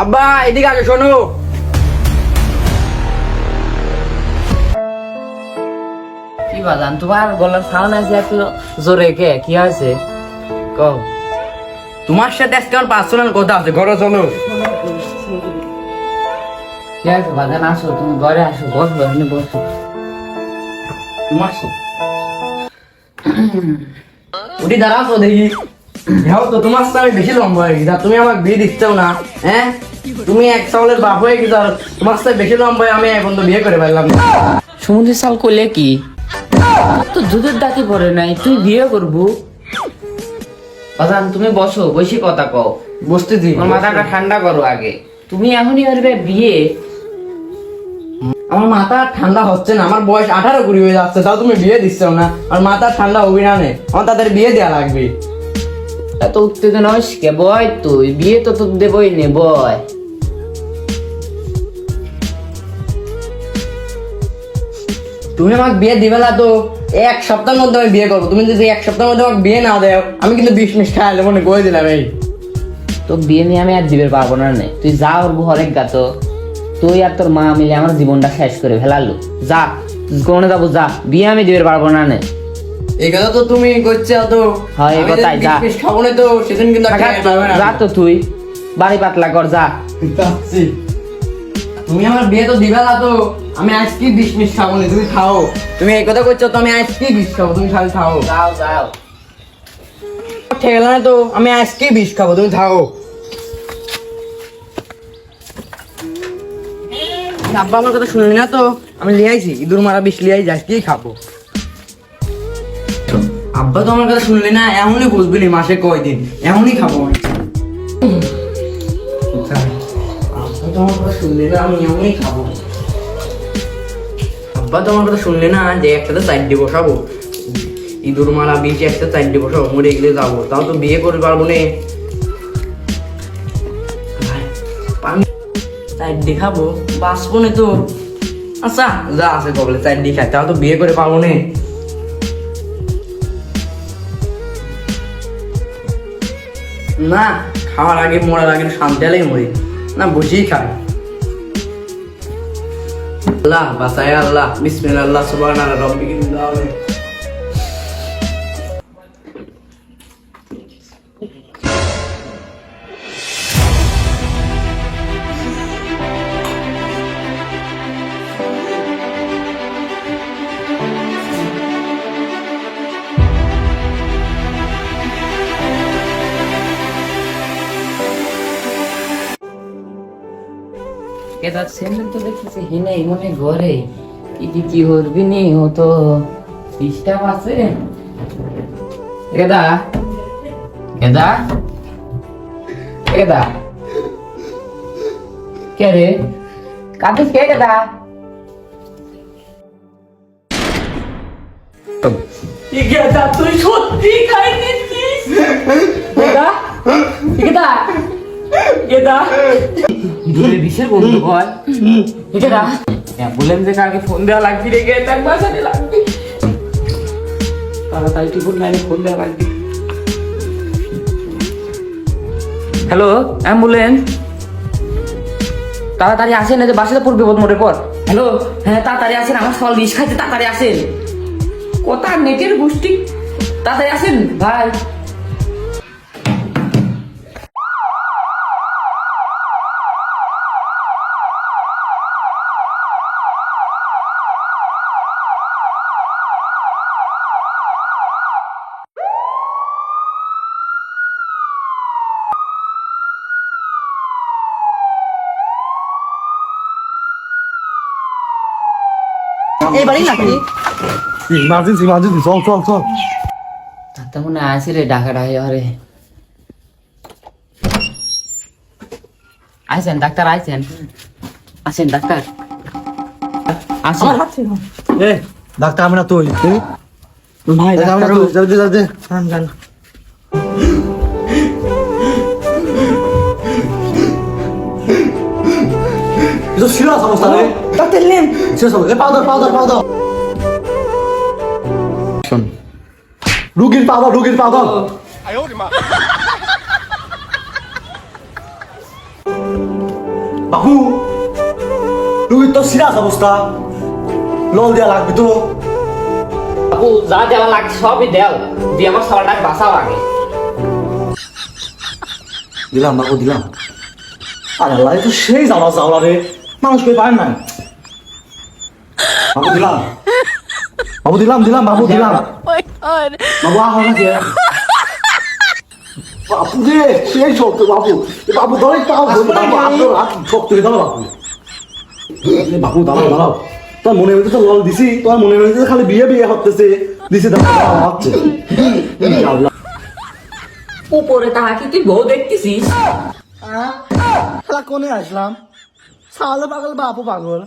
আব্বা এদিকে আসো শোনো। কি বাজান তোমার গলার সাউন্ড আছে জোরে কে? কি কও। তোমার সাথে আজকে আমার পার্সোনাল কথা আছে ঘরে চলো। আছে বাজান আসো তুমি ঘরে আসো বসো এখানে বসো। তোমার উঠি দাঁড়াও দেখি। তো তোমার সাথে আমি বেশি লম্বা হয়ে গেছি তুমি আমাকে বিয়ে দিচ্ছেও না হ্যাঁ? তুমি এক চাউলের বাপ হয়ে গেছো আর তোমার সাথে বেশি লম্বা হয়ে আমি এখন তো বিয়ে করে পারলাম না সমুদ্র সাল করলে কি? তো দুধের দাঁতি পড়ে নাই তুই বিয়ে করব? তুমি বসো বসে কথা কও। বুঝতেছি তোমার মাথাটা ঠান্ডা করো আগে। তুমি এখনই করবে বিয়ে। আমার মাথা ঠান্ডা হচ্ছে না আমার বয়স আঠারো কুড়ি হয়ে যাচ্ছে তাও তুমি বিয়ে দিচ্ছ না। আর মাথা ঠান্ডা হবি না নে আমার তাদের বিয়ে দেওয়া লাগবে। এত উত্তেজনা হইস কে? বয় তুই বিয়ে তো তোর দেবই নে বয়। তুমি আমাকে বিয়ে দিবে না তো এক সপ্তাহের মধ্যে আমি বিয়ে করব। তুমি যদি এক সপ্তাহের মধ্যে আমাকে বিয়ে না দেও আমি কিন্তু বিষ মিশ খাই মনে করে দিলাম এই। তো বিয়ে নিয়ে আমি আর দিবে পারব না নে। তুই যা ওর হরেক গা তো তুই আর তোর মা মিলে আমার জীবনটা শেষ করে ফেলালো। যা কোনে যাব যা। বিয়ে আমি দিবে পারব না নে। এই কথা তো তুমি করছ তো। হ্যাঁ, এই কথাই, যা। খাব না তো সেদিন কিন্তু। যা তুই। বাড়ি পাতলা কর যা। তুমি আমার বিয়ে তো দিবে না তো। আমি আজকে বিষ মিশ খাব না তুমি খাও। তুমি এই কথা করছ তো আমি আজকে বিষ খাব তুমি খালি খাও। যাও যাও। ঠেলা না তো আমি আজকে বিষ খাব তুমি খাও। আব্বা আমার কথা শুনলি না তো? আমি লিয়াইছি ইঁদুর মারা বিষ লিয়াইছি আজকেই খাব। আব্বা তো আমার কথা শুনলি না এমনই বুঝবি মাসে কয়দিন এমনই খাব আমি। না আব্বা তো কথা শুনলি না যে একসাথে বসাবো। ইঁদুর মারা, বিষ একটা সাইড বসাবো, মরে গেলে যাব। তাও তো বিয়ে করতে পারব খাব, বাঁচবো না তো। আচ্ছা যা আছে কবলে সাইড খাই, তাও তো বিয়ে করে পারব না। না, খাওয়ার আগে, মরার আগে শান্তি আলেই মরি। না বসেই খাই আল্লাহ বাসায় আল্লাহ বিসমিল্লাহ সুবহান রব্বিক এটা সেমন তো দেখতেছি হিনে মনে ঘরে। কি কি করবি নি ও তো ডিস্টার্ব আছে? এদা এদা এদা কে রে? কাঁদিস কে কেদা? ইগেদা তুই সত্যি খাই নিচ্ছিস কেদা? কেদা? ইগেদা দূরে বিশের বন্ধু হয় কেদা বললাম কাকে ফোন দেওয়া লাগবে রে গেদা বাসাতে লাগবে। তাড়াতাড়ি টিপুর লাইনে ফোন দেওয়া লাগবে। Hello ambulance? তাড়াতাড়ি আসেন এই যে বাসাতে পড়বে বোধ মোড়ের পর। হ্যালো? হ্যাঁ তাড়াতাড়ি আসেন আমার সকাল বিষ খাইতে তাড়াতাড়ি আসেন। কোথা নেটের গোষ্ঠী। তাড়াতাড়ি আসেন। ভাই নাকি? ইমার্জেন্সি ইমার্জেন্সি চল চল চল। তাতে মনে আছে রে ডাকা ডাকি হরে। আইসেন ডাক্তার আইসেন আসেন ডাক্তার? আসেন এ ডাক্তার আমি না তুই। ভাই তুই যাবে যাবে এটা সিরিয়াস অবস্থা রে ডাক্তার নেন সিরিয়াস অবস্থা এ পাউডার পাউডার পাউডার শোন। রুগীর পাউডার রুগীর পাউডার বাবু রুগীর তো সিরাস অবস্থা। লল দেওয়া লাগবে তো। বাবু যা দেওয়া লাগছে সবই দেও। দিয়ে আমার সবারটাকে বাঁচাও আগে। দিলাম বাবু দিলাম। আরে আল্লাহ তো সেই জ্বালা জ্বালা রে। মানুষ কে পায় না বাবু দিলাম। বাবু দিলাম দিলাম বাবু দিলাম। বাবু আহ না কে বাবু রে সেই শক্ত বাবু। বাবু ধরে তাও বাবু আপনার হাত শক্ত হয়ে বাবু। বাবু দাঁড়াও দাঁড়াও। তোর মনে হইতে তো লল দিছি তোমার মনে হইতে খালি বিয়ে বিয়ে হতেছে। দিছি দাঁড়াও হচ্ছে ইনশাআল্লাহ উপরে তাহাকে তুই বউ দেখতেছিস শালা কোনে আসলাম? শালা পাগল বাপু পাগল।